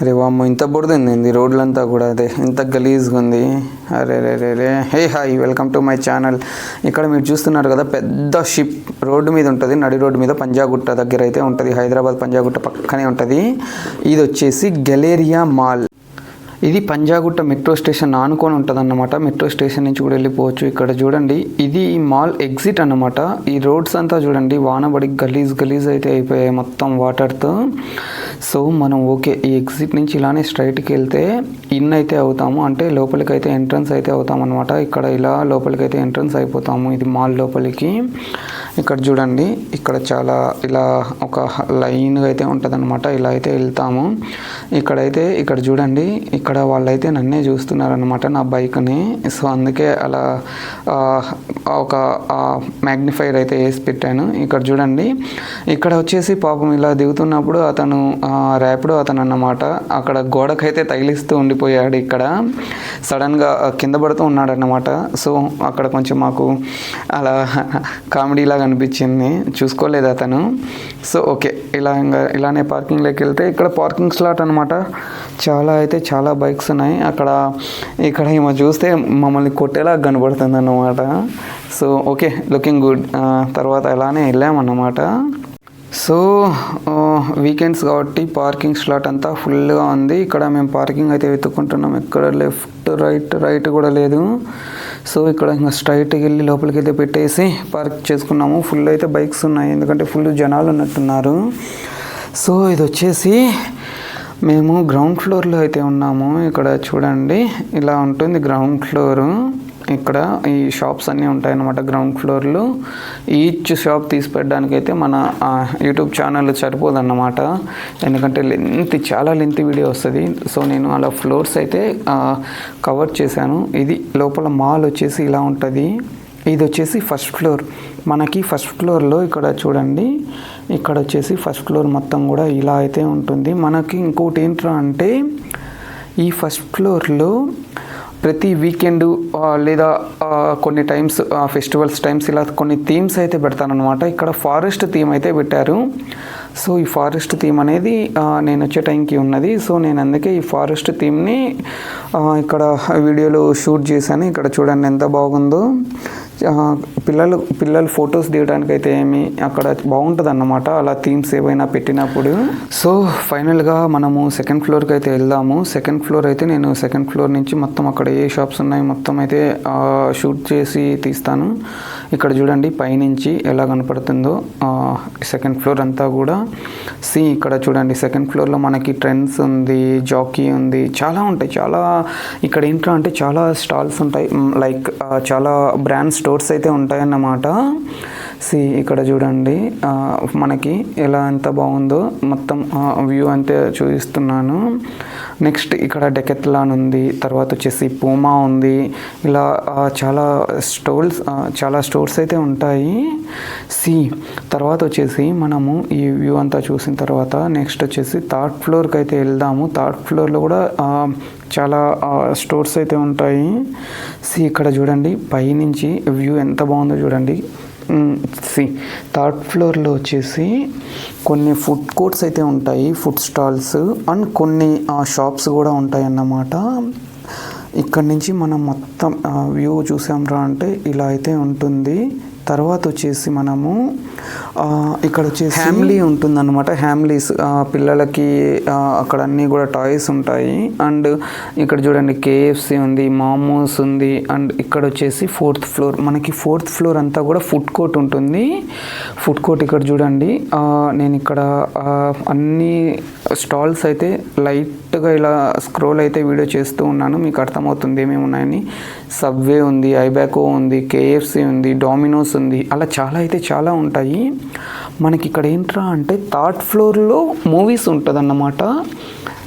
అరే వామ్మ ఇంత బురదండి రోడ్లంతా కూడా అదే ఇంత గలీజ్గా ఉంది. అరే రే రే రే. Hey hi welcome to my channel. ఇక్కడ మీరు చూస్తున్నారు కదా పెద్ద షిప్ రోడ్డు మీద ఉంటుంది నడి రోడ్డు మీద పంజాగుట్ట దగ్గర అయితే ఉంటుంది హైదరాబాద్ పంజాగుట్ట పక్కనే ఉంటుంది. ఇది వచ్చేసి గెలేరియా మాల్. ఇది పంజాగుట్ట మెట్రో స్టేషన్ ఆనుకొని ఉంటుందన్నమాట. మెట్రో స్టేషన్ నుంచి కూడా వెళ్ళిపోవచ్చు. ఇక్కడ చూడండి ఇది మాల్ ఎగ్జిట్ అన్నమాట. ఈ రోడ్స్ అంతా చూడండి వానబడి గలీజ్ గలీజ్ అయితే అయిపోయాయి మొత్తం వాటర్తో సో మనం ఓకే ఈ ఎగ్జిట్ నుంచి ఇలానే స్ట్రైట్కి వెళ్తే ఇన్ అయితే అవుతాము. అంటే లోపలికి అయితే ఎంట్రన్స్ అయితే అవుతాం అనమాట ఇక్కడ ఇలా లోపలికి అయితే ఎంట్రన్స్ అయిపోతాము ఇది మాల్ లోపలికి. ఇక్కడ చూడండి ఇక్కడ చాలా ఇలా ఒక లైన్గా అయితే ఉంటుంది ఇలా అయితే వెళ్తాము. ఇక్కడైతే ఇక్కడ చూడండి ఇక్కడ వాళ్ళైతే నన్నే చూస్తున్నారనమాట నా బైక్ని. సో అందుకే అలా ఒక మ్యాగ్నిఫైర్ అయితే వేసి పెట్టాను. ఇక్కడ చూడండి. ఇక్కడ వచ్చేసి పాపం ఇలా దిగుతున్నప్పుడు అతను ర్యాపిడో అతను అన్నమాట అక్కడ గోడకైతే తగిలిస్తూ ఉండిపోయాడు ఇక్కడ. సడన్గా కింద పడుతూ ఉన్నాడు అన్నమాట సో అక్కడ కొంచెం మాకు అలా కామెడీలాగా అనిపించింది. చూసుకోలేదు అతను. So okay. ఇలా ఇంకా ఇలానే పార్కింగ్లోకి వెళ్తే ఇక్కడ పార్కింగ్ స్లాట్ అనమాట చాలా అయితే చాలా బైక్స్ ఉన్నాయి. అక్కడ ఇక్కడ ఏమో చూస్తే మమ్మల్ని కొట్టేలా కనబడుతుంది అన్నమాట సో ఓకే లుకింగ్ గుడ్. తర్వాత ఇలానే వెళ్ళామన్నమాట. సో వీకెండ్స్ కాబట్టి పార్కింగ్ స్లాట్ అంతా ఫుల్గా ఉంది. ఇక్కడ మేము పార్కింగ్ అయితే వెతుక్కుంటున్నాం. ఎక్కడ లెఫ్ట్ రైట్ రైట్ కూడా లేదు. సో ఇక్కడ ఇంకా స్ట్రైట్కి వెళ్ళి లోపలికి అయితే పెట్టేసి పార్క్ చేసుకున్నాము. ఫుల్ అయితే బైక్స్ ఉన్నాయి. ఎందుకంటే ఫుల్ జనాలు ఉన్నట్టున్నారు. సో ఇది వచ్చేసి మేము గ్రౌండ్ ఫ్లోర్లో అయితే ఉన్నాము. ఇక్కడ చూడండి ఇలా ఉంటుంది గ్రౌండ్ ఫ్లోరు ఇక్కడ ఈ షాప్స్ అన్నీ ఉంటాయన్నమాట గ్రౌండ్ ఫ్లోర్లో ఈచ్ షాప్ తీసి పెట్టడానికి అయితే మన యూట్యూబ్ ఛానల్ సరిపోదన్నమాట. ఎందుకంటే లెంత్ చాలా లెంత్ వీడియో వస్తుంది. సో నేను అలా ఫ్లోర్స్ అయితే కవర్ చేశాను. ఇది లోపల మాల్ వచ్చేసి ఇలా ఉంటుంది. ఇది వచ్చేసి ఫస్ట్ ఫ్లోర్ మనకి ఫస్ట్ ఫ్లోర్లో ఇక్కడ చూడండి ఇక్కడ వచ్చేసి ఫస్ట్ ఫ్లోర్ మొత్తం కూడా ఇలా అయితే ఉంటుంది. మనకి ఇంకోటి ఏంట్రా అంటే ఈ ఫస్ట్ ఫ్లోర్లో ప్రతి వీకెండ్ లేదా కొన్ని టైమ్స్ ఫెస్టివల్స్ టైమ్స్ ఇలా కొన్ని థీమ్స్ అయితే పెడతానమాట ఇక్కడ ఫారెస్ట్ థీమ్ అయితే పెట్టారు. సో ఈ ఫారెస్ట్ థీమ్ అనేది నేను వచ్చే టైంకి ఉన్నది. సో నేను అందుకే ఈ ఫారెస్ట్ థీమ్ని ఇక్కడ వీడియోలో షూట్ చేశాను. ఇక్కడ చూడండి ఎంత బాగుందో. పిల్లలు పిల్లలు ఫొటోస్ దిగడానికి అయితే ఏమి అక్కడ బాగుంటుంది అన్నమాట అలా థీమ్స్ ఏవైనా పెట్టినప్పుడు. సో ఫైనల్గా మనము సెకండ్ ఫ్లోర్కి అయితే వెళ్దాము. సెకండ్ ఫ్లోర్ అయితే నేను సెకండ్ ఫ్లోర్ నుంచి మొత్తం అక్కడ ఏ షాప్స్ ఉన్నాయి మొత్తం అయితే షూట్ చేసి తీస్తాను. ఇక్కడ చూడండి పైనుంచి ఎలా కనపడుతుందో సెకండ్ ఫ్లోర్ అంతా కూడా. సి ఇక్కడ చూడండి సెకండ్ ఫ్లోర్లో మనకి ట్రెండ్స్ ఉంది జాకీ ఉంది చాలా ఉంటాయి. చాలా ఇక్కడ ఏంట్రా అంటే చాలా స్టాల్స్ ఉంటాయి. Mm, లైక్ చాలా బ్రాండ్ స్టోర్స్ అయితే ఉంటాయన్నమాట. సి ఇక్కడ చూడండి. మనకి ఎలా ఎంత బాగుందో మొత్తం వ్యూ అంతే చూపిస్తున్నాను. నెక్స్ట్ ఇక్కడ డెకెత్లాన్ ఉంది తర్వాత వచ్చేసి పూమా ఉంది. ఇలా చాలా స్టోర్స్ చాలా స్టోర్స్ అయితే ఉంటాయి. సి తర్వాత వచ్చేసి మనము ఈ వ్యూ అంతా చూసిన తర్వాత నెక్స్ట్ వచ్చేసి థర్డ్ ఫ్లోర్కి అయితే వెళ్దాము. థర్డ్ ఫ్లోర్లో కూడా చాలా స్టోర్స్ అయితే ఉంటాయి. సి ఇక్కడ చూడండి పైనుంచి వ్యూ ఎంత బాగుందో చూడండి. సి థర్డ్ ఫ్లోర్లో వచ్చేసి కొన్ని ఫుడ్ కోర్ట్స్ అయితే ఉంటాయి ఫుడ్ స్టాల్స్ అండ్ కొన్ని షాప్స్ కూడా ఉంటాయి అన్నమాట ఇక్కడ నుంచి మనం మొత్తం వ్యూ చూసాంరా అంటే ఇలా అయితే ఉంటుంది. తర్వాత వచ్చేసి మనము ఇక్కడ వచ్చేసి ఫ్యామిలీ ఉంటుందన్నమాట. ఫ్యామిలీస్ పిల్లలకి అక్కడ అన్నీ కూడా టాయ్స్ ఉంటాయి. అండ్ ఇక్కడ చూడండి కేఎఫ్సి ఉంది మామోస్ ఉంది అండ్ ఇక్కడ వచ్చేసి ఫోర్త్ ఫ్లోర్. మనకి ఫోర్త్ ఫ్లోర్ అంతా కూడా ఫుడ్ కోర్ట్ ఉంటుంది. ఫుడ్ కోర్ట్ ఇక్కడ చూడండి నేను ఇక్కడ అన్ని స్టాల్స్ అయితే లైట్ లైట్గా ఇలా స్క్రోల్ అయితే వీడియో చేస్తూ ఉన్నాను. మీకు అర్థమవుతుంది ఏమేమి ఉన్నాయని. సబ్వే ఉంది ఐబ్యాకో ఉంది కేఎఫ్సి ఉంది డామినోస్ ఉంది. అలా చాలా అయితే చాలా ఉంటాయి. మనకి ఇక్కడ ఏంట్రా అంటే థర్డ్ ఫ్లోర్లో మూవీస్ ఉంటుందన్నమాట.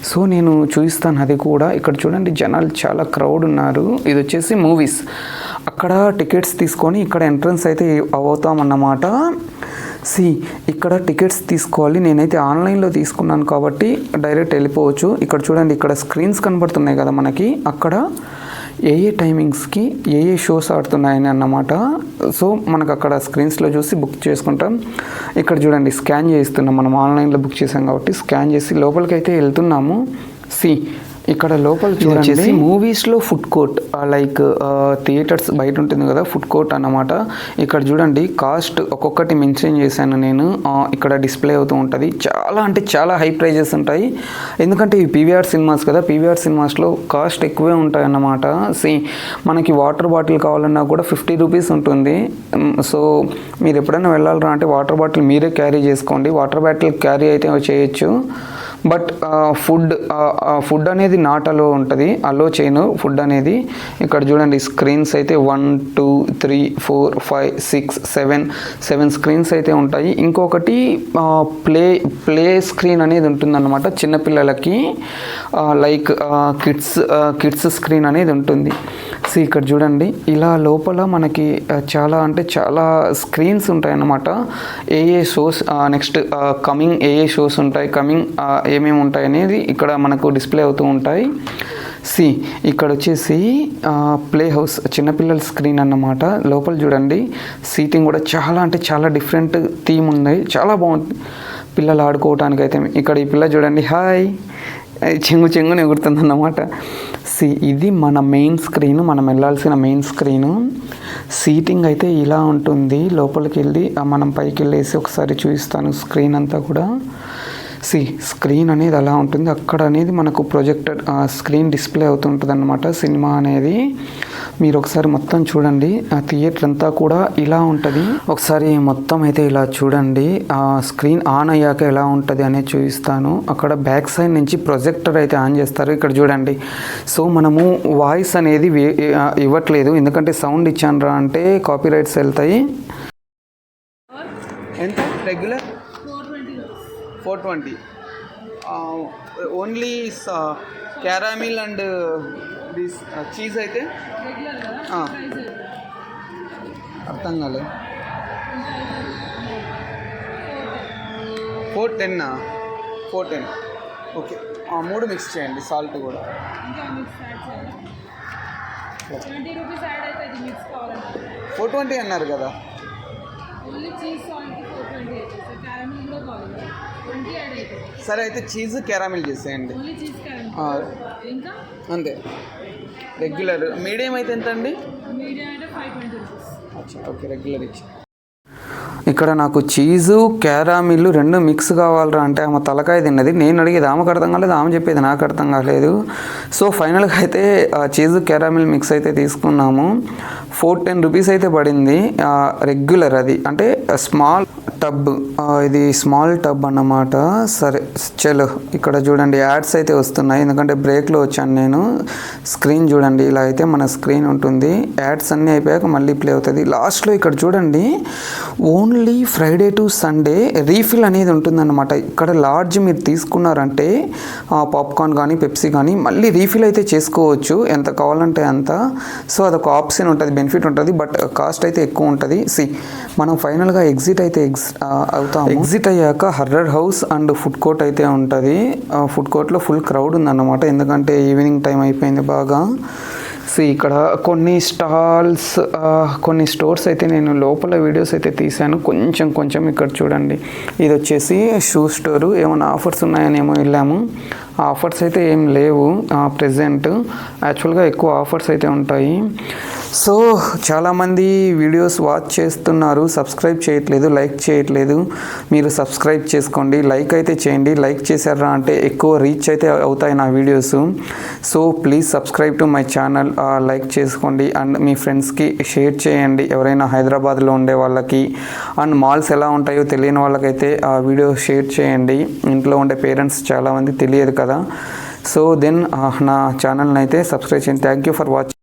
సో నేను చూపిస్తాను అది కూడా. ఇక్కడ చూడండి జనాలు చాలా క్రౌడ్ ఉన్నారు. ఇది వచ్చేసి మూవీస్ అక్కడ టికెట్స్ తీసుకొని ఇక్కడ ఎంట్రన్స్ అయితే అవుతామన్నమాట. సి ఇక్కడ టికెట్స్ తీసుకోవాలి. నేనైతే ఆన్లైన్లో తీసుకున్నాను కాబట్టి డైరెక్ట్ వెళ్ళిపోవచ్చు. ఇక్కడ చూడండి ఇక్కడ స్క్రీన్స్ కనబడుతున్నాయి కదా మనకి. అక్కడ ఏ ఏ టైమింగ్స్కి ఏ ఏ షోస్ ఆడుతున్నాయని అన్నమాట. సో మనకు అక్కడ స్క్రీన్స్లో చూసి బుక్ చేసుకుంటాం. ఇక్కడ చూడండి స్కాన్ చేస్తున్నాం మనం ఆన్లైన్లో బుక్ చేసాం కాబట్టి స్కాన్ చేసి లోపలికి అయితే వెళ్తున్నాము. సి ఇక్కడ లోపల చూడండి. మూవీస్లో ఫుడ్ కోర్ట్ లైక్ థియేటర్స్ బయట ఉంటుంది కదా ఫుడ్ కోర్ట్ అన్నమాట. ఇక్కడ చూడండి కాస్ట్ ఒక్కొక్కటి మెన్షన్ చేశాను నేను. ఇక్కడ డిస్ప్లే అవుతూ ఉంటుంది. చాలా అంటే చాలా హై ప్రైజెస్ ఉంటాయి. ఎందుకంటే ఇవి పీవీఆర్ సినిమాస్ కదా పీవీఆర్ సినిమాస్లో కాస్ట్ ఎక్కువే ఉంటాయి అన్నమాట. సి మనకి వాటర్ బాటిల్ కావాలన్నా కూడా ఫిఫ్టీ రూపీస్ ఉంటుంది. సో మీరు ఎప్పుడైనా వెళ్ళాలరా అంటే వాటర్ బాటిల్ మీరే క్యారీ చేసుకోండి. వాటర్ బాటిల్ క్యారీ అయితే చేయొచ్చు. బట్ ఫుడ్ ఫుడ్ అనేది నాట్ అలో ఉంటుంది. అలో చేయను ఫుడ్ అనేది ఇక్కడ చూడండి స్క్రీన్స్ అయితే one two three four five six seven seven screens అయితే ఉంటాయి. ఇంకొకటి ప్లే ప్లే స్క్రీన్ అనేది ఉంటుందన్నమాట చిన్నపిల్లలకి లైక్ కిడ్స్ కిడ్స్ స్క్రీన్ అనేది ఉంటుంది. సో ఇక్కడ చూడండి ఇలా లోపల మనకి చాలా అంటే చాలా స్క్రీన్స్ ఉంటాయి అన్నమాట ఏ ఏ షోస్ నెక్స్ట్ కమింగ్ ఏ ఏ షోస్ ఉంటాయి. కమింగ్ ఏమేమి ఉంటాయి అనేది ఇక్కడ మనకు డిస్ప్లే అవుతూ ఉంటాయి. సి ఇక్కడ వచ్చేసి ప్లే హౌస్ చిన్నపిల్లల స్క్రీన్ అన్నమాట. లోపల చూడండి సీటింగ్ కూడా చాలా అంటే చాలా డిఫరెంట్ థీమ్ ఉంది. చాలా బాగుంది. పిల్లలు ఆడుకోవటానికి అయితే ఇక్కడ ఈ పిల్ల చూడండి హాయ్. చెంగు చెంగుని ఎగురుతుంది అన్నమాట. సి ఇది మన మెయిన్ స్క్రీన్ మనం వెళ్ళాల్సిన మెయిన్ స్క్రీను. సీటింగ్ అయితే ఇలా ఉంటుంది. లోపలికి వెళ్ళి మనం పైకి వెళ్ళేసి ఒకసారి చూపిస్తాను స్క్రీన్ అంతా కూడా. సి స్క్రీన్ అనేది అలా ఉంటుంది. అక్కడ అనేది మనకు ప్రొజెక్టర్ స్క్రీన్ డిస్ప్లే అవుతుంటుంది అనమాట సినిమా అనేది మీరు ఒకసారి మొత్తం చూడండి. ఆ థియేటర్ అంతా కూడా ఇలా ఉంటుంది. ఒకసారి మొత్తం అయితే ఇలా చూడండి. ఆ స్క్రీన్ ఆన్ అయ్యాక ఎలా ఉంటుంది అనేది చూపిస్తాను. అక్కడ బ్యాక్ సైడ్ నుంచి ప్రొజెక్టర్ అయితే ఆన్ చేస్తారు. ఇక్కడ చూడండి. సో మనము వాయిస్ అనేది ఇవ్వట్లేదు. ఎందుకంటే సౌండ్ ఇచ్చాను అంటే కాపీ రైట్స్ వెళ్తాయి. ఎంత? Regular? Four twenty. Only caramel and this cheese అయితే? ఆ. అర్థం కాలే. ఫోర్ టెన్నా ఫోర్ టెన్. ఓకే. మూడు మిక్స్ చేయండి సాల్ట్ కూడా. ఫోర్ ట్వంటీ అన్నారు కదా. సరే అయితే చీజ్ క్యారామిల్ చేసేయండి. అంతే. రెగ్యులర్ మీడియం అయితే ఎంత అండి ఓకే రెగ్యులర్ ఇచ్చి. ఇక్కడ నాకు చీజు క్యారామిల్ రెండు మిక్స్ కావాలరా అంటే ఆమె తలకాయ తిన్నది. నేను అడిగేది ఆమెకు అర్థం కాలేదు ఆమె చెప్పేది నాకు అర్థం కాలేదు. సో ఫైనల్గా అయితే ఆ చీజు క్యారామిల్ మిక్స్ అయితే తీసుకున్నాము. ఫోర్ టెన్ రూపీస్ అయితే పడింది. రెగ్యులర్ అది. అంటే స్మాల్ టబ్ ఇది స్మాల్ టబ్ అన్నమాట. సరే చలో ఇక్కడ చూడండి యాడ్స్ అయితే వస్తున్నాయి. ఎందుకంటే బ్రేక్లో వచ్చాను నేను. స్క్రీన్ చూడండి ఇలా అయితే మన స్క్రీన్ ఉంటుంది. యాడ్స్ అన్నీ అయిపోయాక మళ్ళీ ప్లే అవుతుంది. లాస్ట్లో ఇక్కడ చూడండి only Friday to Sunday refill అనేది ఉంటుందన్నమాట. ఇక్కడ లార్జ్ మీరు తీసుకున్నారంటే పాప్కార్న్ కానీ పెప్సీ కానీ మళ్ళీ రీఫిల్ అయితే చేసుకోవచ్చు. ఎంత కావాలంటే అంత. సో అదొక ఆప్షన్ ఉంటుంది బెనిఫిట్ ఉంటుంది బట్ కాస్ట్ అయితే ఎక్కువ ఉంటుంది. సి మనం ఫైనల్గా ఎగ్జిట్ అయితే ఎగ్జిట్ అవుతాము. ఎగ్జిట్ అయ్యాక horror house and food court అయితే ఉంటుంది. ఫుడ్ కోర్ట్లో ఫుల్ క్రౌడ్ ఉందన్నమాట. ఎందుకంటే ఈవినింగ్ టైం అయిపోయింది బాగా. సో ఇక్కడ కొన్ని స్టాల్స్ కొన్ని స్టోర్స్ అయితే నేను లోపల వీడియోస్ అయితే తీశాను. కొంచెం కొంచెం ఇక్కడ చూడండి. ఇది వచ్చేసి షూ స్టోరు. ఏమైనా ఆఫర్స్ ఉన్నాయని ఏమో వెళ్ళాము. ఆఫర్స్ అయితే ఏం లేవు ప్రజెంట్ యాక్చువల్గా ఎక్కువ ఆఫర్స్ అయితే ఉంటాయి. సో చాలామంది వీడియోస్ వాచ్ చేస్తున్నారు సబ్స్క్రైబ్ చేయట్లేదు లైక్ చేయట్లేదు. మీరు సబ్స్క్రైబ్ చేసుకోండి లైక్ అయితే చేయండి. లైక్ చేశారా అంటే ఎక్కువ రీచ్ అయితే అవుతాయి నా videos. So please subscribe to my channel like చేసుకోండి అండ్ మీ ఫ్రెండ్స్కి షేర్ చేయండి. ఎవరైనా హైదరాబాద్లో ఉండే వాళ్ళకి అండ్ మాల్స్ ఎలా ఉంటాయో తెలియని వాళ్ళకైతే ఆ వీడియో షేర్ చేయండి. ఇంట్లో ఉండే పేరెంట్స్ చాలామంది తెలియదు కదా. కదా. సో దెన్ uh, నా ఛానల్ని అయితే సబ్స్క్రైబ్ చేయండి. Thank you for watching